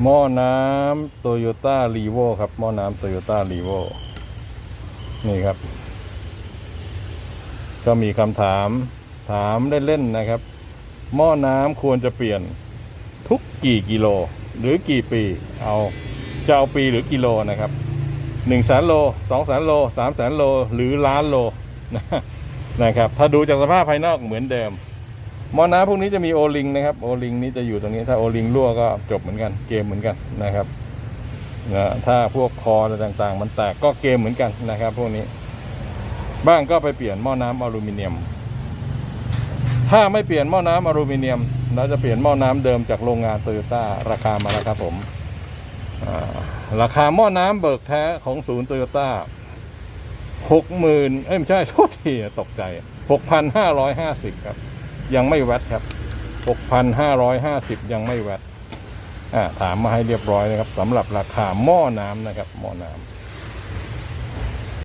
หม้อน้ำโตโยต้ารีโวครับ หม้อน้ำโตโยต้ารีโวนี่ครับ ก็มีคำถามถามเล่นๆนะครับ หม้อน้ำควรจะเปลี่ยนทุกกี่กิโล หรือกี่ปี เอาจะเอาปีหรือกิโลนะครับหนึ่งแสนโลสองแสนโลสามแสนโล หรือล้านโลนะครับ ถ้าดูจากสภาพภายนอกเหมือนเดิม ม้อน้ำพวกนี้จะมีโอลิงนะครับโอลิงนี้จะอยู่ตรงนี้ถ้าโอลิงรั่วก็จบเหมือนกันเกมเหมือนกันนะครับนะถ้าพวกคออะไรต่างๆ มันแตกก็เกมเหมือนกันนะครับ พวกนี้ บ้างก็ไปเปลี่ยนหม้อน้ำอลูมิเนียม ถ้าไม่เปลี่ยนหม้อน้ำอลูมิเนียม เราจะเปลี่ยนหม้อน้ำเดิมจากโรงงานโตโยต้าราคามาแล้วครับผมราคาหม้อน้ำเบิกแท้ของศูนย์โตโยต้าหกหมื่นเอ้ยไม่ใช่โทษทีตกใจหกพันห้าร้อยห้าสิบครับ ยังไม่แวดครับ 6,550 ยังไม่แวดอ่าถามมาให้เรียบร้อยนะครับสำหรับราคาหม้อน้ำนะครับหม้อน้ำ